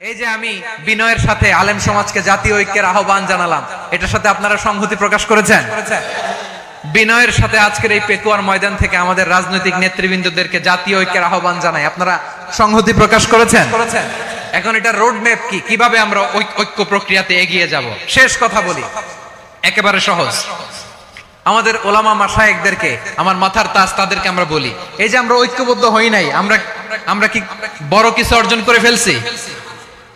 এই যে আমি বিনয়ের সাথে আলেম সমাজকে জাতীয় ঐক্যের আহ্বান জানালাম এটার সাথে আপনারা সংহতি প্রকাশ করেছেন? বিনয়ের সাথে আজকের এই পেকুয়ার ময়দান থেকে আমাদের রাজনৈতিক নেতৃবৃন্দদেরকে জাতীয় ঐক্যের আহ্বান জানাই। আপনারা সংহতি প্রকাশ করেছেন? এখন এটা রোড ম্যাপ কি? কীভাবে আমরা ঐক- ঐক্য প্রক্রিয়াতে এগিয়ে যাব? শেষ কথা বলি। একেবারে সহজ। আমাদের ওলামা মাসায়েকদেরকে আমার মাথার তাজ তাদেরকে আমরা বলি। এই যে আমরা ঐক্যবদ্ধ হই নাই আমরা আমরা কি বড় কিছু অর্জন করে ফেলছি?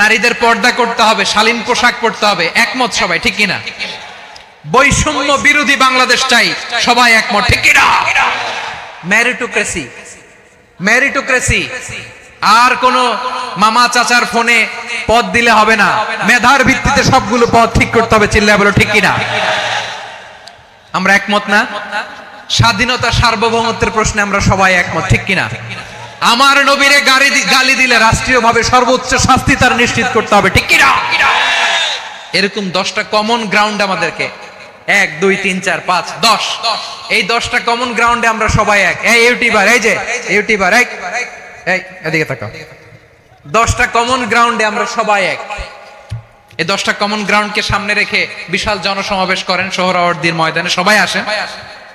নারীদের পর্দা করতে হবে, শালীন পোশাক পরতে হবে, একমত সবাই, ঠিক কিনা? বৈষম্য বিরোধী বাংলাদেশ চাই, সবাই একমত, ঠিক কিনা? ম্যারিটোক্রেসি ম্যারিটোক্রেসি আর কোন মামা চাচার ফোনে পদ দিলে হবে না, মেধার ভিত্তিতে সবগুলো পদ ঠিক করতে হবে, চিল্লায় বলো, ঠিক কিনা? আমরা একমত না? স্বাধীনতা সার্বভৌমত্বের প্রশ্নে আমরা সবাই একমত, ঠিক কিনা? আমার নবীরে গাড়ি গালি দিলে রাষ্ট্রীয়ভাবে সর্বোচ্চ শাস্তি তার নিশ্চিত করতে হবে, ঠিক এরকম দশটা কমন গ্রাউন্ড আমাদেরকে। এক, দুই, তিন, চার, পাঁচ, দশ। এই দশটা কমন গ্রাউন্ডে আমরা সবাই এক। এই ইউটিউবার, এই যে, ইউটিউবার এক এই, এদিকে তাকাও দশটা কমন গ্রাউন্ডে আমরা সবাই এক। এই দশটা কমন গ্রাউন্ডকে সামনে রেখে বিশাল জনসমাবেশ করেন সোহরাওয়ার্দির ময়দানে। সবাই আসেন।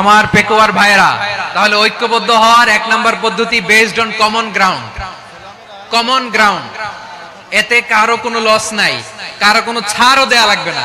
আমার পেকোয়ার ভাইরা তাহলে ঐক্যবদ্ধ হওয়ার এক নম্বর পদ্ধতি based on common ground common ground এতে কারও কোনো লস নাই, কারও কোনো ছাড়ও দেয়া লাগবে না।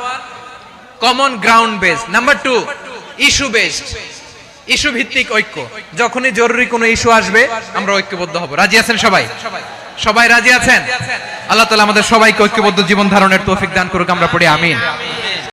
common ground base number two issue based issue ভিত্তিক ঐক্য। যখনই জরুরি কোনো ইস্যু আসবে, আমরা ঐক্যবদ্ধ হব। রাজি আছেন সবাই? সবাই রাজি আছেন? আল্লাহ তালা আমাদের সবাইকে ঐক্যবদ্ধ জীবন ধারণের তৌফিক দান করুক, আমরা পড়ি আমিন।